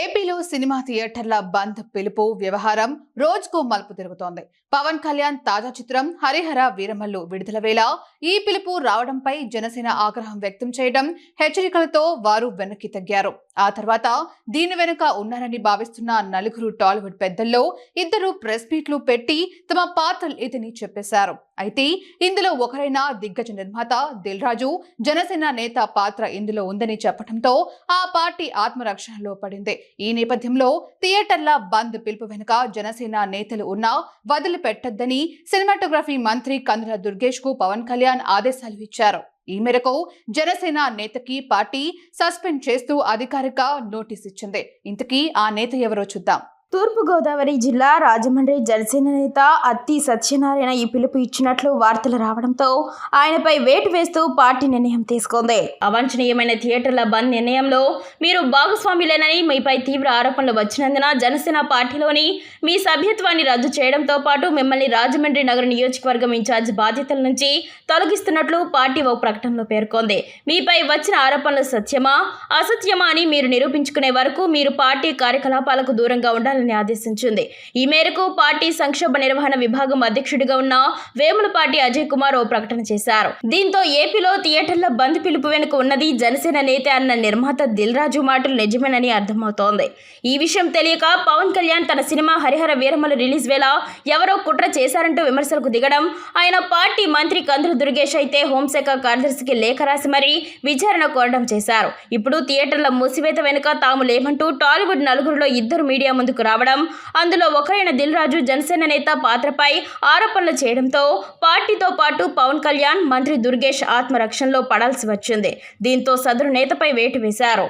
ఏపీలో సినిమా థియేటర్ల బంద్ పిలుపు వ్యవహారం రోజుకు మలుపు తిరుగుతోంది. పవన్ కళ్యాణ్ తాజా చిత్రం హరిహర వీరమల్లు విడుదల వేళ ఈ పిలుపు రావడంపై జనసేన ఆగ్రహం వ్యక్తం చేయడం హెచ్చరికలతో వారు వెనక్కి తగ్గారు. ఆ తర్వాత దీని వెనుక ఉన్నారని భావిస్తున్న నలుగురు టాలీవుడ్ పెద్దల్లో ఇద్దరు ప్రెస్ మీట్లు పెట్టి తమ పాత్రలు ఇదని చెప్పేశారు. అయితే ఇందులో ఒకరైన దిగ్గజ నిర్మాత దిల్ రాజు జనసేన నేత పాత్ర ఇందులో ఉందని చెప్పడంతో ఆ పార్టీ ఆత్మరక్షణలో పడింది. ఈ నేపథ్యంలో థియేటర్ల బంద్ పిలుపు వెనుక జనసేన నేతలు ఉన్నా వదిలిపెట్టొద్దని సినిమాటోగ్రఫీ మంత్రి కందుల దుర్గేష్కు పవన్ కళ్యాణ్ ఆదేశాలు ఇచ్చారు. ఈ మేరకు జనసేన నేతకి పార్టీ సస్పెండ్ చేస్తూ అధికారిక నోటీస్ ఇచ్చింది. ఇంతకీ ఆ నేత ఎవరో చూద్దాం. తూర్పుగోదావరి జిల్లా రాజమండ్రి జనసేన నేత అత్తి సత్యనారాయణ ఈ పిలుపు ఇచ్చినట్లు వార్తలు రావడంతో ఆయనపై వేటు వేస్తూ పార్టీ నిర్ణయం తీసుకుంది. అవాంఛనీయమైన థియేటర్ల బంద్ నిర్ణయంలో మీరు భాగస్వాములేనని మీపై తీవ్ర ఆరోపణలు వచ్చినందున జనసేన పార్టీలోని మీ సభ్యత్వాన్ని రద్దు చేయడంతో పాటు మిమ్మల్ని రాజమండ్రి నగర నియోజకవర్గం ఇన్ఛార్జ్ బాధ్యతల నుంచి తొలగిస్తున్నట్లు పార్టీ ఓ ప్రకటనలో పేర్కొంది. మీపై వచ్చిన ఆరోపణలు సత్యమా అసత్యమా అని మీరు నిరూపించుకునే వరకు మీరు పార్టీ కార్యకలాపాలకు దూరంగా ఉండాలని ఆదేశించింది. ఈ మేరకు పార్టీ సంక్షోభ నిర్వహణ విభాగం అధ్యక్షుడిగా ఉన్న వేములపాటి అజయ్ కుమార్ ఓ ప్రకటన చేశారు. దీంతో ఏపీలో థియేటర్ల బంద్ పిలుపు వెనుక ఉన్నది జనసేన నేత అన్న నిర్మాత దిల్ రాజు మాటలు నిజమేనని అర్థమవుతోంది. ఈ విషయం తెలియక పవన్ కళ్యాణ్ తన సినిమా హరిహర వీరమలు రిలీజ్ వేళ ఎవరో కుట్ర చేశారంటూ విమర్శలకు దిగడం ఆయన పార్టీ మంత్రి కందుల దుర్గేష్ అయితే హోంశాఖ కార్యదర్శికి లేఖ రాసి మరీ విచారణ కోరడం చేశారు. ఇప్పుడు థియేటర్ల మూసివేత వెనుక తాము లేమంటూ టాలీవుడ్ నలుగురిలో ఇద్దరు మీడియా ముందుకు రావడం. అందులో ఒకరైన దిల్ రాజు జనసేన నేత పాత్రపై ఆరోపణలు చేయడంతో పార్టీతో పాటు పవన్ కళ్యాణ్ మంత్రి దుర్గేష్ ఆత్మరక్షణలో పడాల్సి వచ్చింది. దీంతో సదరు నేతపై వేటు వేశారు.